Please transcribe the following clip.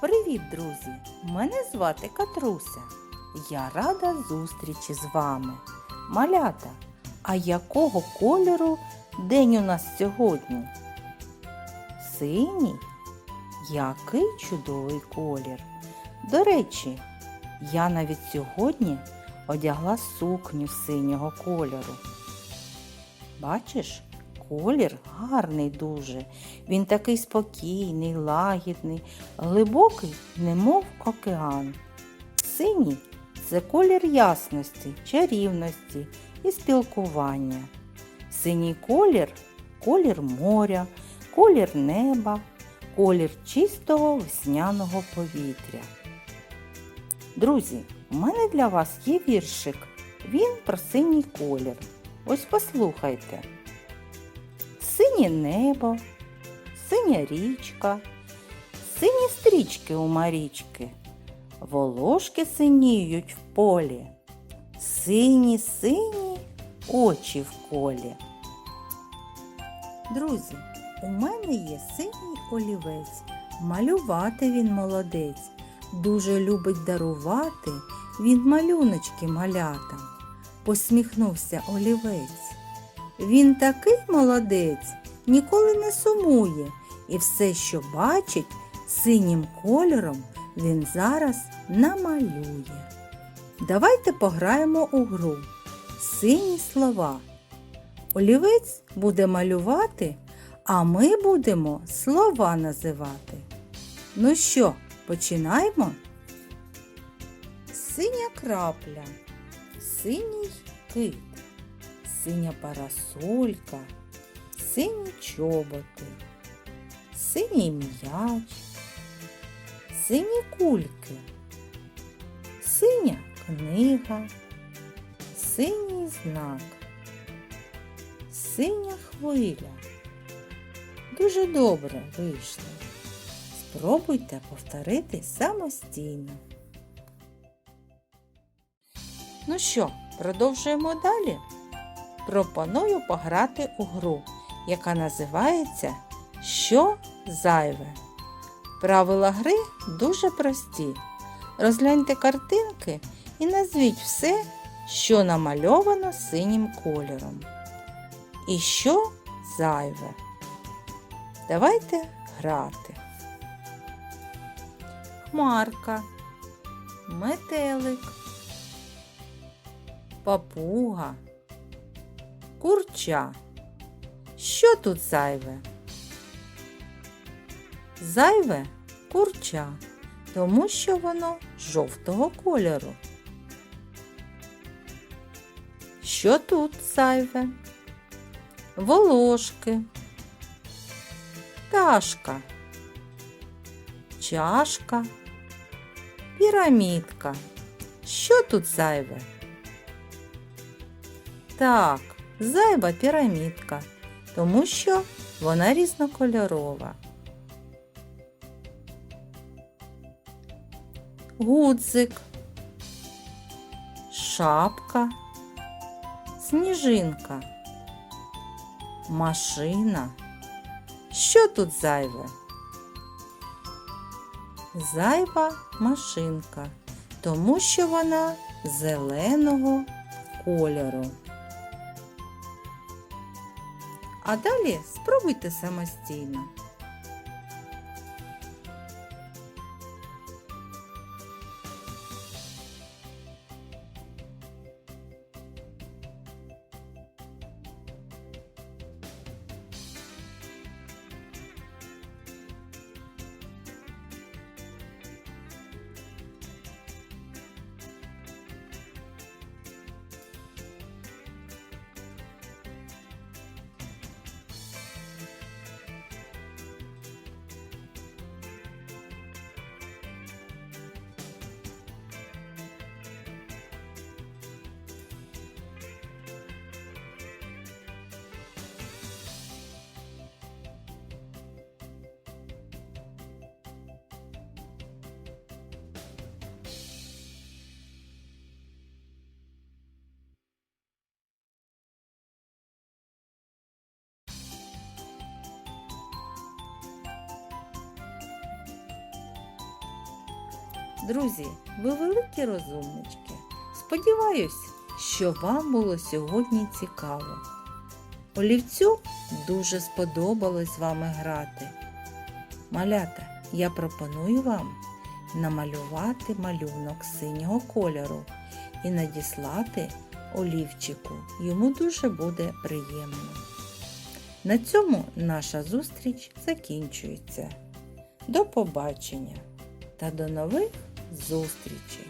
Привіт, друзі! Мене звати Катруся. Я рада зустрічі з вами. Малята, а якого кольору день у нас сьогодні? Синій? Який чудовий колір. До речі, я навіть сьогодні одягла сукню синього кольору. Бачиш, колір гарний дуже. Він такий спокійний, лагідний, глибокий, немов океан. Синій це колір ясності, чарівності і спілкування. Синій колір колір моря, колір неба, колір чистого весняного повітря. Друзі, у мене для вас є віршик. Він про синій колір. Ось послухайте. Синє небо, синя річка, сині стрічки у марічки, волошки синіють в полі, сині сині очі в колі. Друзі, у мене є синій олівець. Малювати він молодець. Дуже любить дарувати він малюночки малятам. Посміхнувся олівець. Він такий молодець, ніколи не сумує, і все, що бачить, синім кольором він зараз намалює. Давайте пограємо у гру. Сині слова. Олівець буде малювати, а ми будемо слова називати. Ну що, починаємо? Синя крапля, синій кит, синя парасолька, сині чоботи, синій м'яч, сині кульки, синя книга, синій знак, синя хвиля. Дуже добре вийшло. Спробуйте повторити самостійно. Ну що, продовжуємо далі? Пропоную пограти у гру, яка називається Що зайве. Правила гри дуже прості. Розгляньте картинки і назвіть все, що намальовано синім кольором. І що зайве. Давайте грати. Хмарка, метелик, папуга, курча. Що тут зайве? Зайве курча, тому що воно жовтого кольору. Що тут зайве? Волошки, пташка, чашка, пірамідка. Що тут зайве? Так, зайва пірамідка, тому що вона різнокольорова. Гудзик, шапка, сніжинка, машина. Що тут зайве? Зайва машинка, тому що вона зеленого кольору. А далі спробуйте самостійно. Друзі, ви великі розумнички. Сподіваюсь, що вам було сьогодні цікаво. Олівцю дуже сподобалось з вами грати. Малята, я пропоную вам намалювати малюнок синього кольору і надіслати олівчику. Йому дуже буде приємно. На цьому наша зустріч закінчується. До побачення та до нових зустрічей!